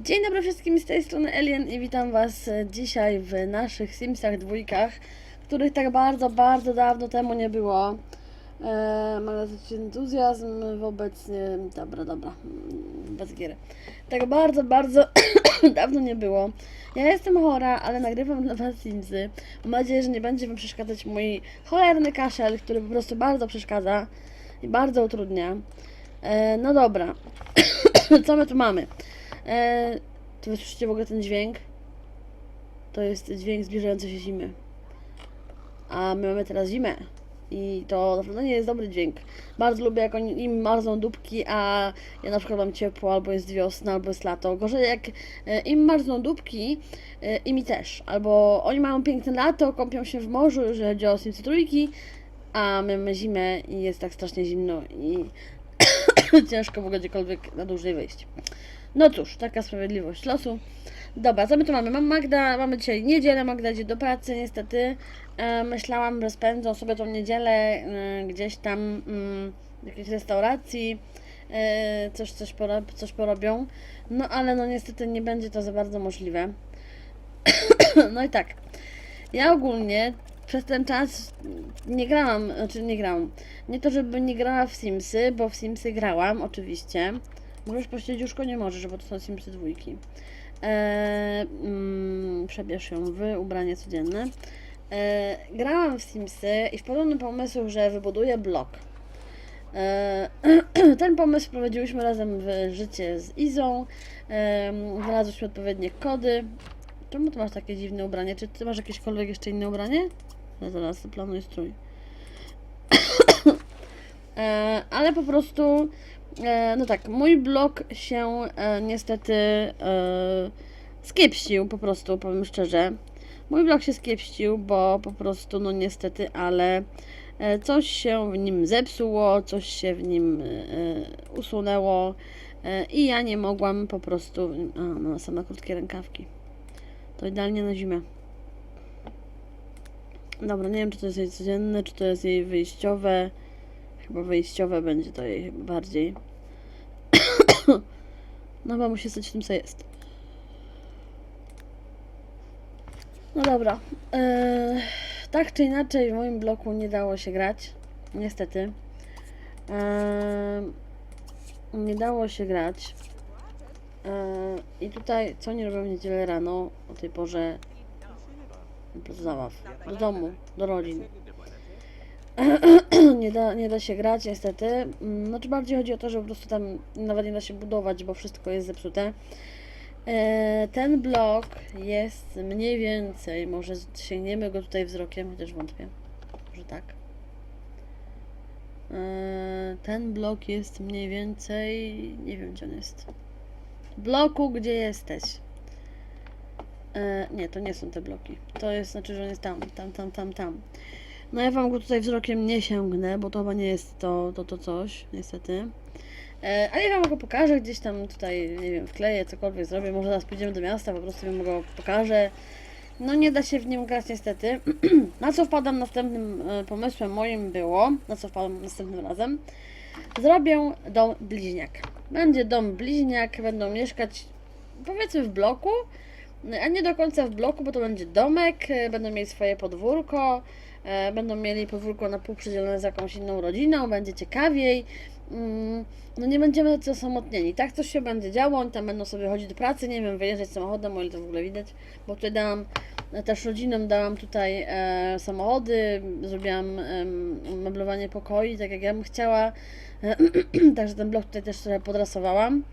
Dzień dobry wszystkim, z tej strony Alien i witam Was e, dzisiaj w naszych Simsach dwójkach, których tak bardzo, bardzo dawno temu nie było. E, mam dosyć entuzjazm wobec... Nie, dobra, dobra, mm, bez giery. Tak bardzo, bardzo dawno nie było. Ja jestem chora, ale nagrywam dla Was Simsy. Mam nadzieję, że nie będzie Wam przeszkadzać mój cholerny kaszel, który po prostu bardzo przeszkadza i bardzo utrudnia. E, no dobra, co my tu mamy? E, to wy w ogóle ten dźwięk? To jest dźwięk zbliżającej się zimy. A my mamy teraz zimę. I to naprawdę nie jest dobry dźwięk. Bardzo lubię, jak oni, im marzną dupki, a ja na przykład mam ciepło, albo jest wiosna, albo jest lato. Gorzej jak e, im marzną dupki, e, i mi też. Albo oni mają piękne lato, kąpią się w morzu, jeżeli chodzi o Simsy trójki, a my mamy zimę i jest tak strasznie zimno i ciężko w ogóle gdziekolwiek na dłużej wyjść. No cóż, taka sprawiedliwość losu. Dobra, co my tu mamy? Mam Magda, mamy dzisiaj niedzielę, Magda idzie do pracy, niestety. E, myślałam, że spędzą sobie tą niedzielę e, gdzieś tam mm, w jakiejś restauracji, e, coś, coś, porob, coś porobią. No ale no niestety nie będzie to za bardzo możliwe. no i tak, ja ogólnie przez ten czas nie grałam, znaczy nie grałam. Nie to, żeby nie grała w Simsy, bo w Simsy grałam, oczywiście. Możesz posiedzieć już nie możesz, bo to są Simsy dwójki. Eee, mm, przebierz ją w ubranie codzienne. Eee, grałam w Simsy i wpadłam na pomysł, że wybuduję blok. Eee, ten pomysł wprowadziłyśmy razem w życie z Izą. Eee, znalazłyśmy odpowiednie kody. Czemu ty masz takie dziwne ubranie? Czy ty masz jakiekolwiek jeszcze inne ubranie? No zaraz planuję strój. e, ale po prostu, no tak, mój blog się e, niestety e, skiepścił, po prostu, powiem szczerze. Mój blog się skiepścił, bo po prostu, no niestety, ale e, coś się w nim zepsuło, coś się w nim e, usunęło e, i ja nie mogłam po prostu, a, no, same krótkie rękawki. To idealnie na zimę. Dobra, nie wiem, czy to jest jej codzienne, czy to jest jej wyjściowe. Chyba wyjściowe będzie to jej bardziej. no bo musi stać tym, co jest. No dobra. Eee, tak czy inaczej w moim bloku nie dało się grać. Niestety. Eee, nie dało się grać. Eee, I tutaj, co nie robią w niedzielę rano, o tej porze do zabaw, do domu, do rodzin. nie, da, nie da się grać niestety. Mm, Znaczy bardziej chodzi o to, że po prostu tam nawet nie da się budować, bo wszystko jest zepsute. E, ten blok jest mniej więcej, może sięgniemy go tutaj wzrokiem, chociaż wątpię, że tak. E, ten blok jest mniej więcej, nie wiem gdzie on jest. Bloku, gdzie jesteś? E, nie, to nie są te bloki. To jest znaczy, że on jest tam, tam, tam, tam, tam. No ja wam go tutaj wzrokiem nie sięgnę, bo to chyba nie jest to, to, to coś, niestety. E, ale ja wam go pokażę gdzieś tam tutaj, nie wiem, wkleję, cokolwiek zrobię. Może zaraz pójdziemy do miasta, po prostu wam go pokażę. No nie da się w nim grać niestety. na co wpadam następnym e, pomysłem moim było, na co wpadam następnym razem. Zrobię dom bliźniak. Będzie dom bliźniak, będą mieszkać powiedzmy w bloku, a nie do końca w bloku, bo to będzie domek, e, będą mieli swoje podwórko, będą mieli podwórko na pół przydzielone z jakąś inną rodziną, będzie ciekawiej. Mm, No nie będziemy tacy osamotnieni. Tak coś się będzie działo, oni tam będą sobie chodzić do pracy, nie wiem, wyjeżdżać samochodem, o ile to w ogóle widać, bo tutaj dałam, e, też rodzinom dałam tutaj e, samochody, zrobiłam e, meblowanie pokoi, tak jak ja bym chciała, także ten blok tutaj też trochę podrasowałam.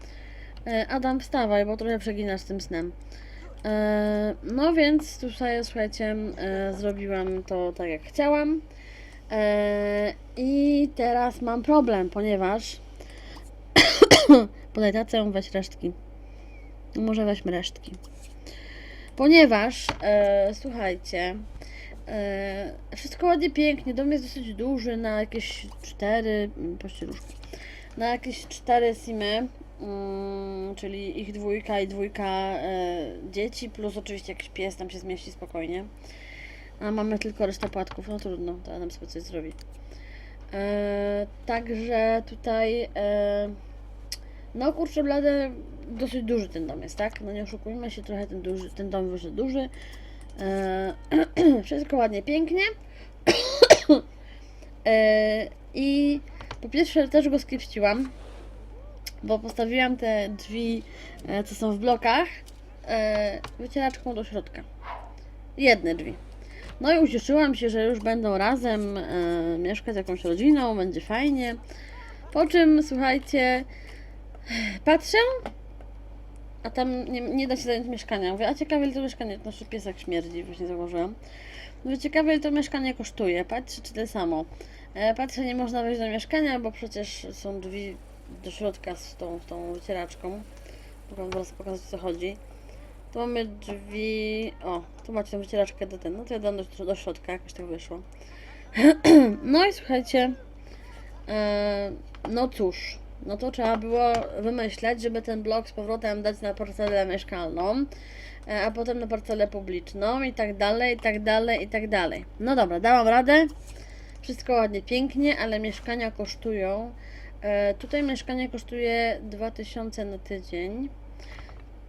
E, Adam, wstawaj, bo trochę przeginasz z tym snem. E, No więc tutaj, słuchajcie, e, zrobiłam to tak jak chciałam. E, I teraz mam problem, ponieważ podaj tacę, weź resztki. No może weźmy resztki. Ponieważ, słuchajcie, wszystko ładnie, pięknie, dom jest dosyć duży, na jakieś cztery, mm, pościeluszki, na jakieś cztery simy, czyli ich dwójka i dwójka e, dzieci, plus oczywiście jakiś pies tam się zmieści spokojnie. A mamy tylko resztę płatków, no trudno, to Adam sobie coś zrobi. E, także tutaj, e, no kurczę blade, dosyć duży ten dom jest, tak? No nie oszukujmy się, trochę ten, duży, ten dom wyszedł duży. Wszystko ładnie, pięknie. I po pierwsze też go skipściłam, bo postawiłam te drzwi, e, co są w blokach, e, wycieraczką do środka. Jedne drzwi. No i ucieszyłam się, że już będą razem e, mieszkać z jakąś rodziną, będzie fajnie. Po czym, słuchajcie, patrzę, a tam nie, nie da się zająć mieszkania. Mówię, a ciekawe ile to mieszkanie, nasz piesek śmierdzi, właśnie zauważyłam. Mówię, ciekawe ile to mieszkanie kosztuje, patrzę czy tyle samo. E, patrzę, nie można wejść do mieszkania, bo przecież są drzwi do środka z tą, tą wycieraczką. Wam zaraz pokazać o co chodzi. Tu mamy drzwi. O, tu macie tę wycieraczkę do ten. No to ja dam do, do środka, jakoś tak wyszło. no i słuchajcie. E, no cóż, no to trzeba było wymyśleć, żeby ten blok z powrotem dać na parcelę mieszkalną, e, a potem na parcelę publiczną i tak dalej, i tak dalej, i tak dalej. No dobra, dałam radę. Wszystko ładnie, pięknie, ale mieszkania kosztują. E, tutaj mieszkanie kosztuje 2000 na tydzień.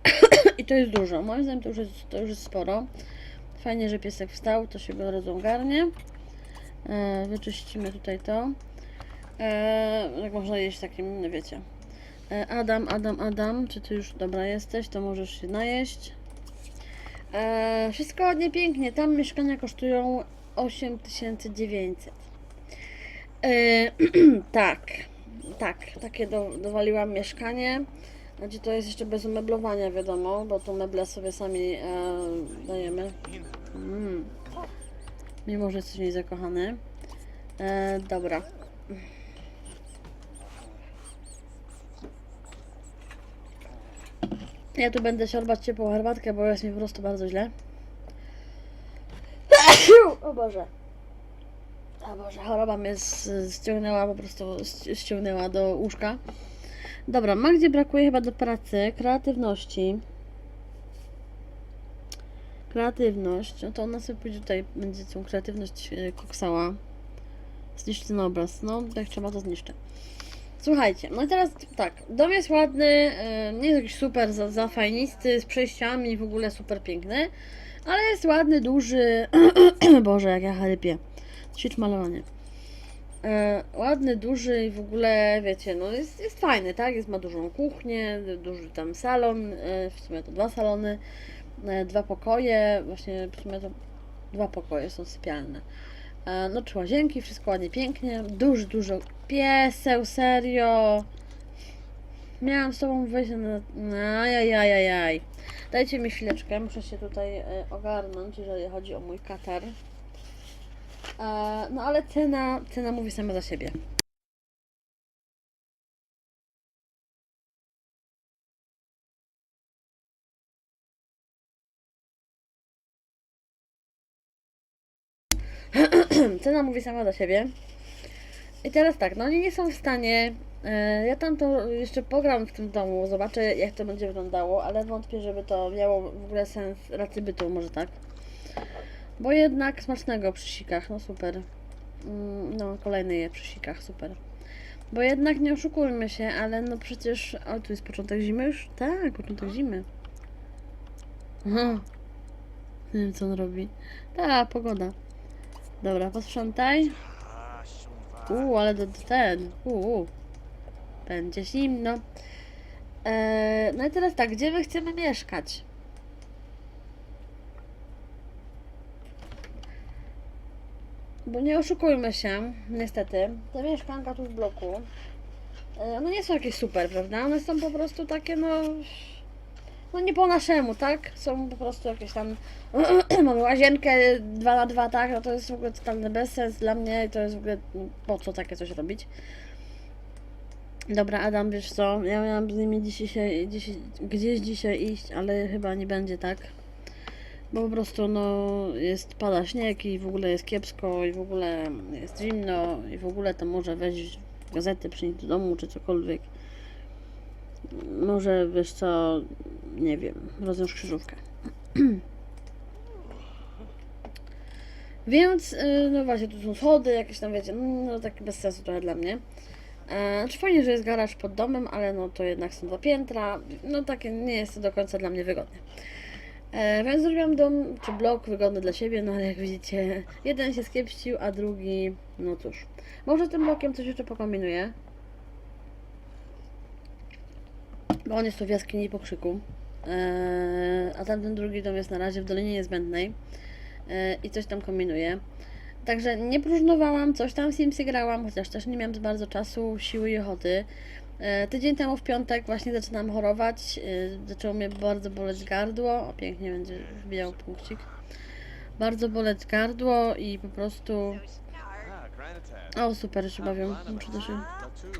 I to jest dużo. Moim zdaniem to już jest, to już jest sporo. Fajnie, że piesek wstał, to się go od. E, wyczyścimy tutaj to. E, jak można jeść takim, no wiecie. Adam, Adam, Adam, czy ty już dobra jesteś, to możesz się najeść. Wszystko ładnie, pięknie. Tam mieszkania kosztują 8900. E, tak, tak, takie do, dowaliłam mieszkanie. Gdzie to jest jeszcze bez umeblowania, wiadomo, bo tu meble sobie sami e, dajemy. Mm. Mimo, że jesteś w niej zakochany. E, dobra. Ja tu będę siorbać ciepłą herbatkę, bo jest mi po prostu bardzo źle. O Boże. O Boże, choroba mnie ściągnęła, po prostu ści- ściągnęła do łóżka. Dobra, ma gdzie brakuje chyba do pracy kreatywności. Kreatywność, no to ona sobie pójdzie tutaj, będzie tą kreatywność e, koksała. Zniszczy ten obraz, no jak trzeba to zniszczę. Słuchajcie, no i teraz tak, dom jest ładny, e, nie jest jakiś super za, zafajnisty, z przejściami, w ogóle super piękny, ale jest ładny, duży, Boże jak ja chrypię, ćwicz malowanie. E, ładny, duży i w ogóle, wiecie, no jest, jest fajny, tak? Jest, ma dużą kuchnię, duży tam salon, e, w sumie to dwa salony, e, dwa pokoje, właśnie w sumie to dwa pokoje są sypialne. E, no trzy łazienki, wszystko ładnie, pięknie, duży, dużo pieseł, serio. Miałam z tobą wejść na... Ajajajajaj. Dajcie mi chwileczkę, muszę się tutaj e, ogarnąć, jeżeli chodzi o mój katar. E, No ale cena, cena mówi sama za siebie. cena mówi sama za siebie. I teraz tak, no oni nie są w stanie. e, Ja tam to jeszcze pogram w tym domu, zobaczę jak to będzie wyglądało, ale wątpię, żeby to miało w ogóle sens racji bytu, może tak. Bo jednak smacznego przy sikach, no super. Mm, No, kolejny je przy sikach, super. Bo jednak nie oszukujmy się, ale no przecież. O, tu jest początek zimy już? Tak, początek zimy. Aha. Nie wiem, co on robi. Ta, pogoda. Dobra, posprzątaj. Uuu, ale do ten. Uuu. Będzie zimno. Eee, no i teraz tak, gdzie my chcemy mieszkać? Bo nie oszukujmy się, niestety, te mieszkanka tu w bloku, e, one nie są jakieś super, prawda? One są po prostu takie, no, no nie po naszemu, tak? Są po prostu jakieś tam, mamy łazienkę 2 na 2 tak? No to jest w ogóle totalny bezsens dla mnie i to jest w ogóle, po co takie coś robić? Dobra, Adam, wiesz co, ja miałam z nimi dzisiaj, dzisiaj, gdzieś dzisiaj iść, ale chyba nie będzie tak. Bo po prostu no jest, pada śnieg i w ogóle jest kiepsko i w ogóle jest zimno i w ogóle to może weź gazety, przynieść do domu czy cokolwiek. Może wiesz co, nie wiem, rozwiąż krzyżówkę. Więc, y, no właśnie, tu są schody, jakieś tam, wiecie, no, no takie bez sensu trochę dla mnie. E, Znaczy fajnie, że jest garaż pod domem, ale no to jednak są dwa piętra. No takie nie jest to do końca dla mnie wygodne. E, więc zrobiłam dom, czy blok wygodny dla siebie, no ale jak widzicie, jeden się skiepścił, a drugi, no cóż. Może tym blokiem coś jeszcze pokombinuję. Bo on jest tu w jaskini po krzyku. E, a tamten drugi dom jest na razie w Dolinie Niezbędnej. E, I coś tam kombinuję. Także nie próżnowałam, coś tam w Simsy grałam, chociaż też nie miałam bardzo czasu, siły i ochoty. E, Tydzień temu w piątek właśnie zaczynam chorować. e, Zaczęło mnie bardzo boleć gardło. O, pięknie będzie wbijał punkcik. Bardzo boleć gardło i po prostu. O, super, że się bawią. Muszę.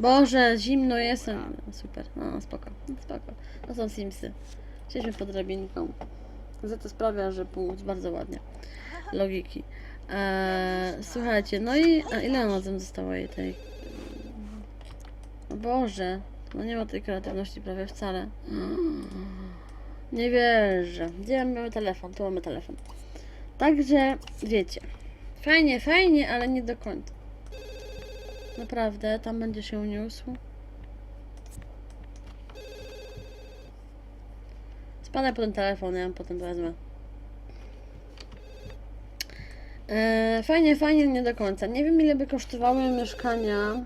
Boże, zimno jest. No, super, no spoko, spoko. To są Simsy. Siedźmy pod drabinką. Za to sprawia, że punkt bardzo ładnie. Logiki. Eee, słuchajcie, no i a ile ona tam została jej tej. Boże, no nie ma tej kreatywności prawie wcale. Nie wierzę. Gdzie mamy telefon? Tu mamy telefon. Także wiecie. Fajnie, fajnie, ale nie do końca. Naprawdę, tam będzie się uniósł. Spadaj po ten telefon, ja potem wezmę. E, fajnie, fajnie, nie do końca. Nie wiem ile by kosztowały mieszkania.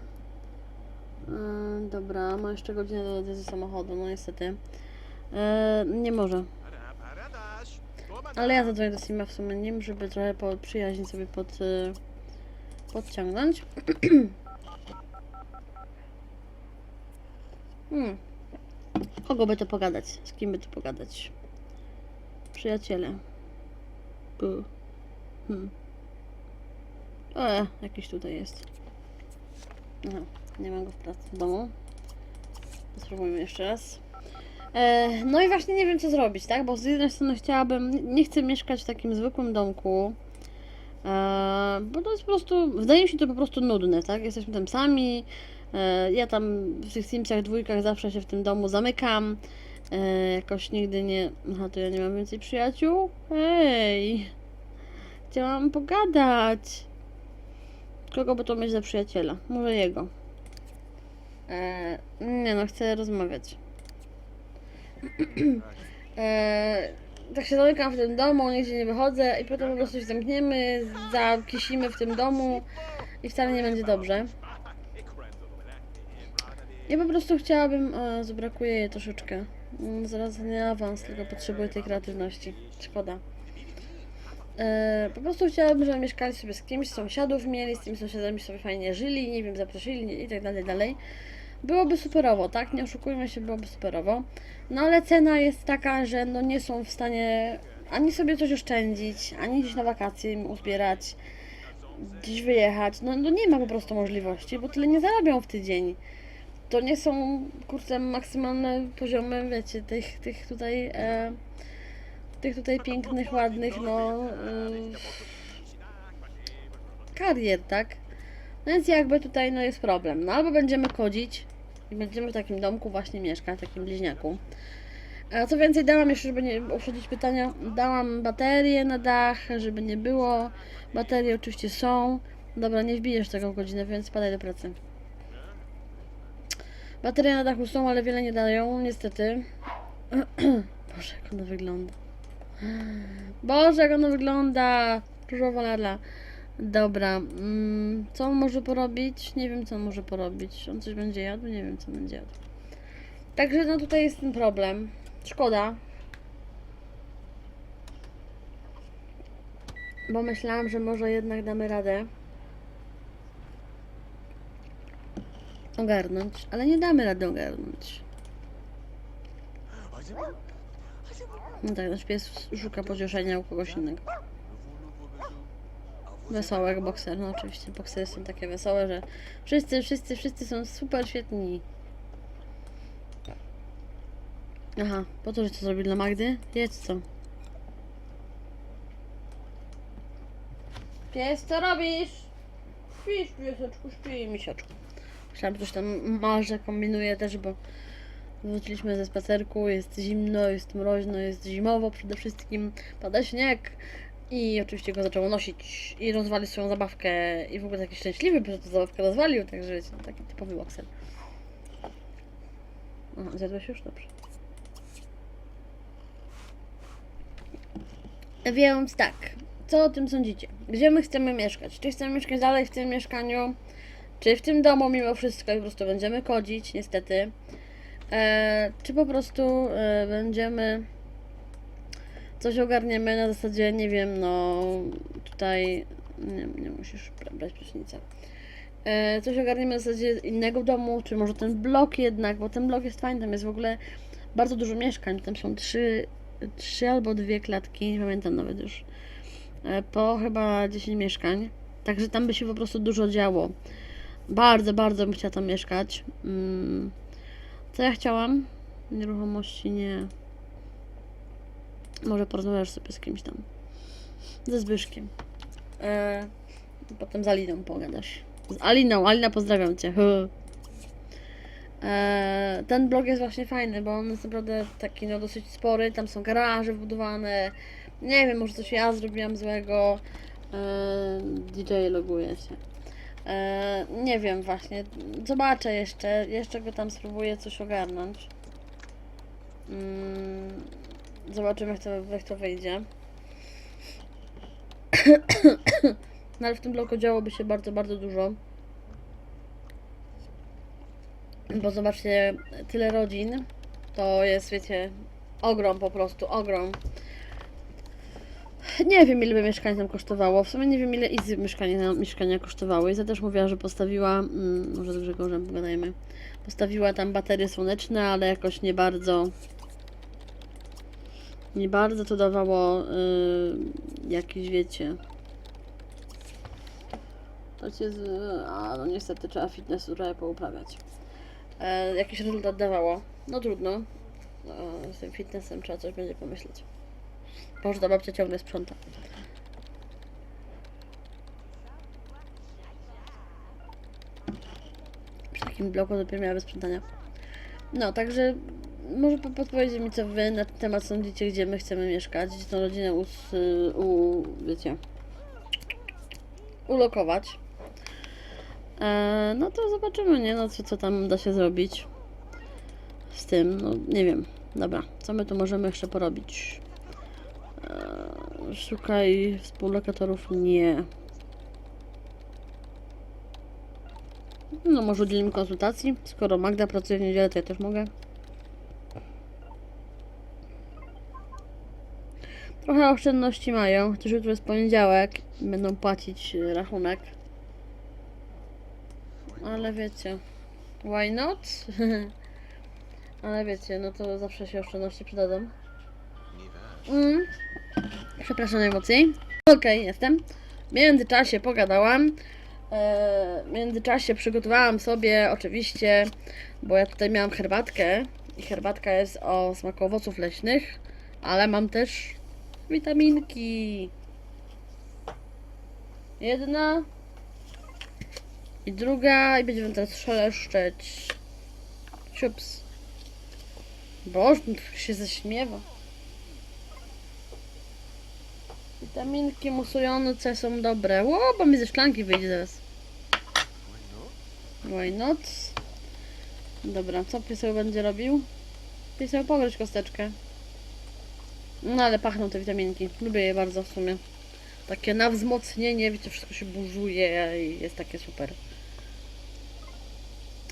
E, dobra, ma jeszcze godzinę do odjazdu samochodu, no niestety. E, nie może. Ale ja zadzwonię do Sima w sumie nim, żeby trochę po przyjaźń sobie pod, e, podciągnąć. hmm. Kogo by to pogadać? Z kim by to pogadać? Przyjaciele. Bu. Hmm. E, jakiś tutaj jest. Aha, nie mam go w pracy w domu. Spróbujmy jeszcze raz. E, no i właśnie nie wiem co zrobić, tak? Bo z jednej strony chciałabym, nie chcę mieszkać w takim zwykłym domku. E, bo to jest po prostu, wydaje mi się to po prostu nudne, tak? Jesteśmy tam sami. E, ja tam w tych Simsach dwójkach zawsze się w tym domu zamykam. Jakoś nigdy nie. Aha, to ja nie mam więcej przyjaciół? Hej! Chciałam pogadać. Kogo by to mieć za przyjaciela? Może jego. E, nie no, chcę rozmawiać. e, tak się zamykam w tym domu, nigdzie nie wychodzę i potem po prostu się zamkniemy, zakisimy w tym domu i wcale nie będzie dobrze. Ja po prostu chciałabym, e, zabrakuje jej troszeczkę. Mm, Zaraz nie awans, tylko potrzebuję tej kreatywności. Szkoda. E, po prostu chciałabym, żeby mieszkali sobie z kimś, sąsiadów mieli, z tymi sąsiadami sobie fajnie żyli, nie wiem, zaprosili i tak dalej, dalej. Byłoby superowo, tak? Nie oszukujmy się, byłoby superowo. No ale cena jest taka, że no nie są w stanie ani sobie coś oszczędzić, ani gdzieś na wakacje im uzbierać, gdzieś wyjechać. No, no nie ma po prostu możliwości, bo tyle nie zarabią w tydzień. To nie są, kurczę, maksymalne poziomy, wiecie, tych, tych tutaj... E, tych tutaj pięknych, ładnych, no. y, karier, tak? No więc jakby tutaj no jest problem. No albo będziemy kodzić będziemy w takim domku właśnie mieszkać, takim bliźniaku. A co więcej, dałam jeszcze, żeby nie uprzedzić pytania, dałam baterie na dach, żeby nie było. Baterie oczywiście są. Dobra, nie wbijesz tego w godzinę, więc spadaj do pracy. Baterie na dachu są, ale wiele nie dają, niestety. Boże, jak ona wygląda. Boże, jak ono wygląda. Różowa lala. Dobra. Mm, co on może porobić? Nie wiem, co on może porobić. On coś będzie jadł? Nie wiem, co będzie jadł. Także no tutaj jest ten problem. Szkoda. Bo myślałam, że może jednak damy radę. Ogarnąć, ale nie damy rady ogarnąć. No tak, nasz pies szuka pocieszenia u kogoś innego. Wesoły jak bokser, no oczywiście. Boksery są takie wesołe, że wszyscy, wszyscy, wszyscy są super świetni. Aha, po to, że to zrobił dla Magdy? Jedz co? Pies, co robisz? Śpisz, pieseczku, śpi, misiaczku. Myślałam, że coś tam marze, kombinuje też, bo wróciliśmy ze spacerku, jest zimno, jest mroźno, jest zimowo przede wszystkim, pada śnieg I oczywiście go zaczęło nosić i rozwalił swoją zabawkę i w ogóle taki szczęśliwy, że tę zabawkę rozwalił, także wiecie, taki typowy. Aha, zjadłeś już? Dobrze. Więc tak, co o tym sądzicie? Gdzie my chcemy mieszkać? Czy chcemy mieszkać dalej w tym mieszkaniu? Czy w tym domu mimo wszystko i po prostu będziemy kodzić, niestety? E, czy po prostu e, będziemy coś ogarniemy na zasadzie, nie wiem, no tutaj nie, nie musisz bra- brać prysznica. E, coś ogarniemy na zasadzie innego domu, czy może ten blok jednak, bo ten blok jest fajny, tam jest w ogóle bardzo dużo mieszkań, tam są trzy, trzy albo dwie klatki, nie pamiętam nawet już, e, po chyba 10 mieszkań, także tam by się po prostu dużo działo. Bardzo, bardzo bym chciała tam mieszkać. Mm. Co ja chciałam? Nieruchomości nie. Może porozmawiasz sobie z kimś tam. Ze Zbyszkiem. E, potem z Aliną pogadasz. Z Aliną, Alina pozdrawiam Cię. E, ten blog jest właśnie fajny, bo on jest naprawdę taki no dosyć spory, tam są garaże wbudowane. Nie wiem, może coś ja zrobiłam złego. E, DJ loguje się. Nie wiem właśnie. Zobaczę jeszcze. Jeszcze go tam spróbuję coś ogarnąć. Mm, zobaczymy jak to, jak to wyjdzie. no ale w tym bloku działoby się bardzo, bardzo dużo. Bo zobaczcie, tyle rodzin. To jest, wiecie, ogrom po prostu, ogrom. Nie wiem, ile by mieszkanie tam kosztowało. W sumie nie wiem, ile Izzy mieszkanie, mieszkania kosztowały. Iza też mówiła, że postawiła, mm, może z Grzegorzem pogadajmy, postawiła tam baterie słoneczne, ale jakoś nie bardzo, nie bardzo to dawało y, jakiś, wiecie, to cię z... A, no niestety trzeba fitnessu trochę pouprawiać. E, jakiś rezultat dawało. No trudno. E, z tym fitnessem trzeba coś będzie pomyśleć. Boże, ta babcia ciągle sprząta. Przy takim bloku dopiero miała bez sprzątania. No, także może po- podpowiedzcie mi, co wy na ten temat sądzicie, gdzie my chcemy mieszkać, gdzie tą rodzinę us, u, wiecie, ulokować. E, no to zobaczymy, nie? No co, co tam da się zrobić z tym, no nie wiem. Dobra, co my tu możemy jeszcze porobić? E, szukaj współlokatorów, nie. No może udzielimy konsultacji. Skoro Magda pracuje w niedzielę, to ja też mogę. Trochę oszczędności mają, chociaż jutro jest poniedziałek. Będą płacić e, rachunek. Ale wiecie, why not? Ale wiecie, no to zawsze się oszczędności przydadzą. Mm. Przepraszam najmocniej. Okej, jestem. W międzyczasie pogadałam. E, w międzyczasie przygotowałam sobie oczywiście, bo ja tutaj miałam herbatkę i herbatka jest o smaku owoców leśnych, ale mam też witaminki. Jedna i druga i będziemy teraz szeleszczeć. Ciups. Boże, się zaśmiewa. Witaminki musujące są dobre. Ło, bo mi ze szklanki wyjdzie zaraz. Why not? Dobra, co pieseł będzie robił? Pieseł pogryź kosteczkę. No ale pachną te witaminki. Lubię je bardzo w sumie. Takie na wzmocnienie, wiecie, wszystko się burzuje i jest takie super.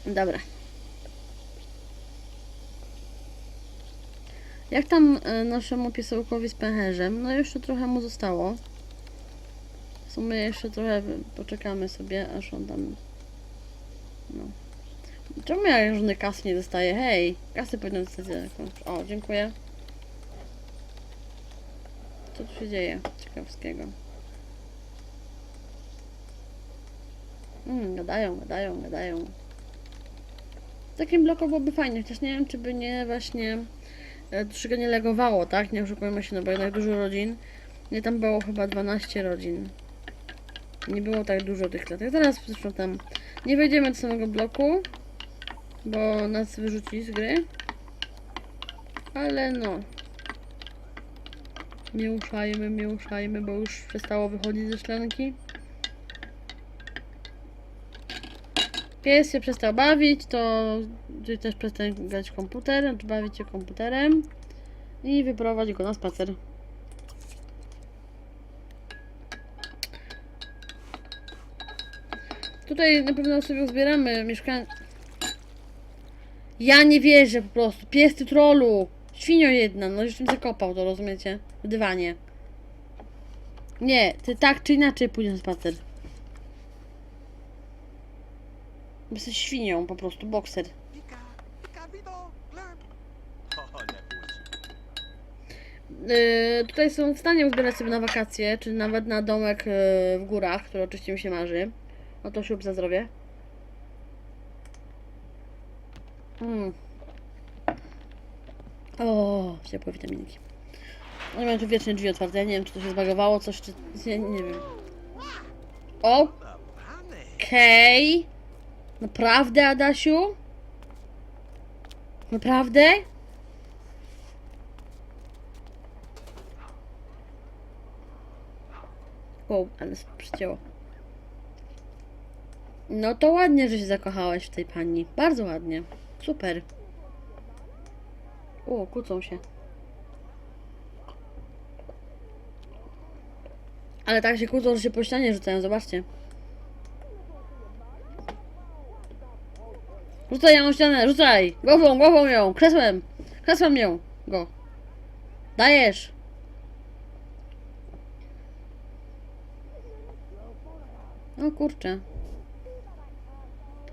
Dobra. Jak tam e, naszemu piesełkowi z pęcherzem? No jeszcze trochę mu zostało. W sumie jeszcze trochę poczekamy sobie, aż on tam... No. Czemu ja żadnej kasy nie dostaję? Hej, kasy powinien dostać. O, dziękuję. Co tu się dzieje ciekawskiego? Mm, gadają, gadają, gadają. W takim bloku byłoby fajnie, chociaż nie wiem, czy by nie właśnie e, troszkę nie legowało, tak? Nie oszukujmy się, no bo jednak dużo rodzin. Nie tam było chyba 12 rodzin. Nie było tak dużo tych klatek. Zaraz zresztą tam nie wejdziemy do samego bloku, bo nas wyrzuci z gry. Ale no. Miłuszajmy, miłuszajmy, bo już przestało wychodzić ze szklanki. Pies się przestał bawić, to też przestań grać komputerem, czy bawić się komputerem i wyprowadź go na spacer. Tutaj na pewno sobie uzbieramy mieszkanie. Ja nie wierzę po prostu. Pies ty trolu. Świnio jedna, no już bym zakopał to, rozumiecie? W dywanie. Nie, ty tak czy inaczej pójdziesz na spacer. Jesteś świnią po prostu, bokser. Yy, tutaj są w stanie uzbierać sobie na wakacje, czy nawet na domek yy, w górach, który oczywiście mi się marzy. No to ślub za zdrowie. Mm. O, ciepłe witaminki. Oni mają tu wiecznie drzwi otwarte. Nie wiem, czy to się zbagowało, coś, czy... Nie, nie wiem. Okej. Naprawdę, Adasiu? Naprawdę? O, ale przycięło. No to ładnie, że się zakochałaś w tej pani. Bardzo ładnie. Super. O, kłócą się. Ale tak się kłócą, że się po ścianie rzucają, zobaczcie. Rzucaj ją ścianę, rzucaj! Głową, głową ją, kresłem! Kresłem ją! Go. Dajesz! O kurczę.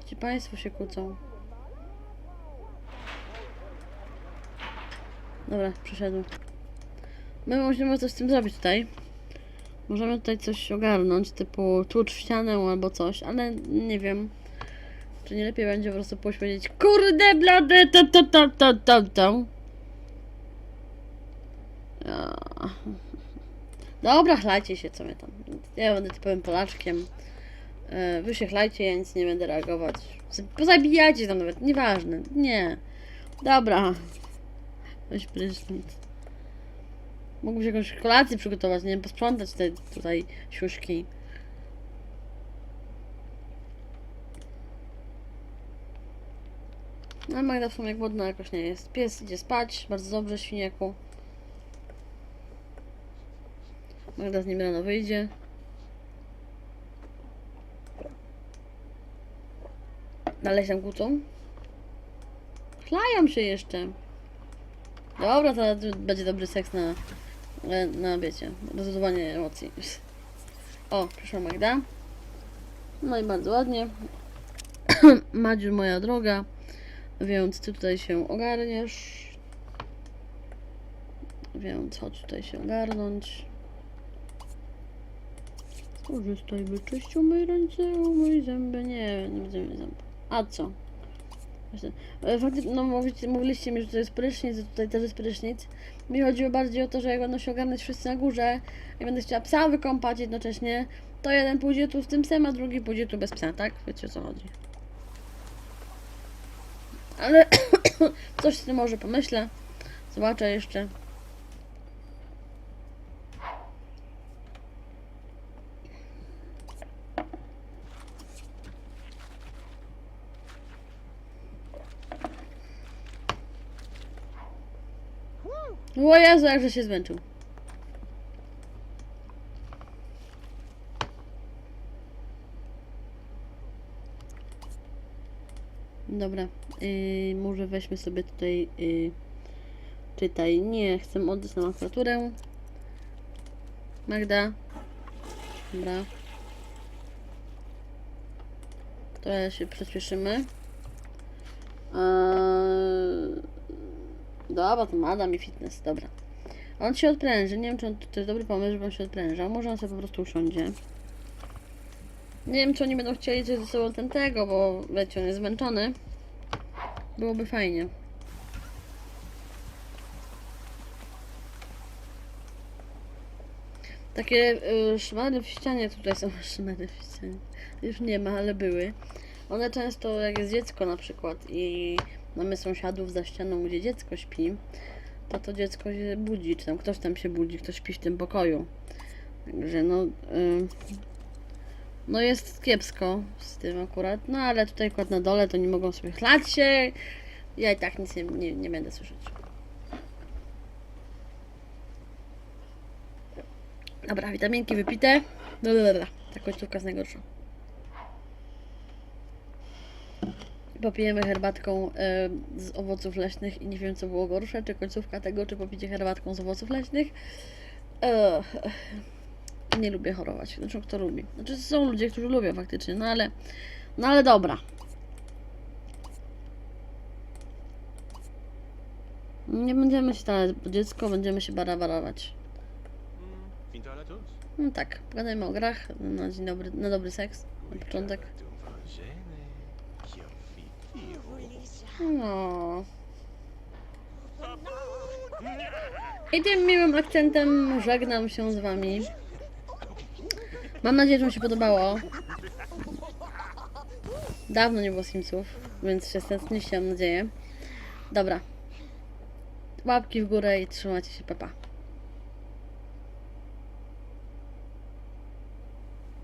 Ci państwo się kłócą. Dobra, przyszedł. My musimy coś z tym zrobić tutaj. Możemy tutaj coś ogarnąć, typu tłucz ścianę albo coś, ale nie wiem. Czy nie lepiej będzie po prostu pójść Kurde blady, to to to to to. Dobra, chlajcie się, co my tam. Ja będę typowym Polaczkiem. E, Wy się chlajcie, ja nic nie będę reagować. Pozabijajcie tam nawet, nieważne. Nie. Dobra. Weź prysznic. Mógłbyś jakąś kolację przygotować, nie wiem, posprzątać te tutaj siuszki. No Magda w sumie głodna jakoś nie jest. Pies idzie spać, bardzo dobrze, świniaku. Magda z nim rano wyjdzie. Dalej się kłócą? Chlają się jeszcze. Dobra, to będzie dobry seks na, na, wiecie, rozładowanie emocji. O, przyszła Magda. No i bardzo ładnie. Madziu, moja droga. Więc ty tutaj się ogarniesz. Więc chodź tutaj się ogarnąć. Korzystaj, wyczyścił myj ręce, umyj zęby. Nie, nie będziemy zębów. A co? E, Faktycznie, no mówicie, mówiliście mi, że to jest prysznic, że tutaj też jest prysznic. Mi chodziło bardziej o to, że jak będą się ogarnąć wszyscy na górze i będę chciała psa wykąpać jednocześnie, to jeden pójdzie tu z tym psem, a drugi pójdzie tu bez psa, tak? Wiecie o co chodzi. Ale coś z tym może pomyślę. Zobaczę jeszcze. O Jezu, jakże się zmęczył. Dobra, yy, może weźmy sobie tutaj, yy, czytaj, nie, chcę oddać na makulaturę. Magda. Dobra. Trochę się przyspieszymy. Eee, dobra, to ma, da mi fitness, dobra. On się odpręży, nie wiem czy on, to jest dobry pomysł, żeby on się odprężał, może on sobie po prostu usiądzie. Nie wiem, czy oni będą chcieli coś ze sobą ten tego, bo wiecie, on jest zmęczony. Byłoby fajnie. Takie y, w ścianie, tutaj są szmary w ścianie. Już nie ma, ale były. One często, jak jest dziecko na przykład i mamy sąsiadów za ścianą, gdzie dziecko śpi, to to dziecko się budzi, czy tam ktoś tam się budzi, ktoś śpi w tym pokoju. Także no, ym, no jest kiepsko z tym akurat, no ale tutaj akurat na dole to nie mogą sobie chlać się. Ja i tak nic nie, nie, nie będę słyszeć. Dobra, witaminki wypite. Blablabla. Ta końcówka jest najgorsza. Popijemy herbatką e, z owoców leśnych i nie wiem co było gorsze, czy końcówka tego, czy popicie herbatką z owoców leśnych. E, nie lubię chorować. Znaczy kto lubi. Znaczy są ludzie, którzy lubią faktycznie, no ale no ale dobra. Nie będziemy się starać po dziecko, będziemy się barabarować. Tous. No tak, pogadajmy o grach na dzień dobry, na dobry seks, na początek. No. I tym miłym akcentem żegnam się z wami. Mam nadzieję, że wam się podobało. Dawno nie było Simsów, więc się stęskniliście, mam nadzieję. Dobra. Łapki w górę i trzymajcie się, papa.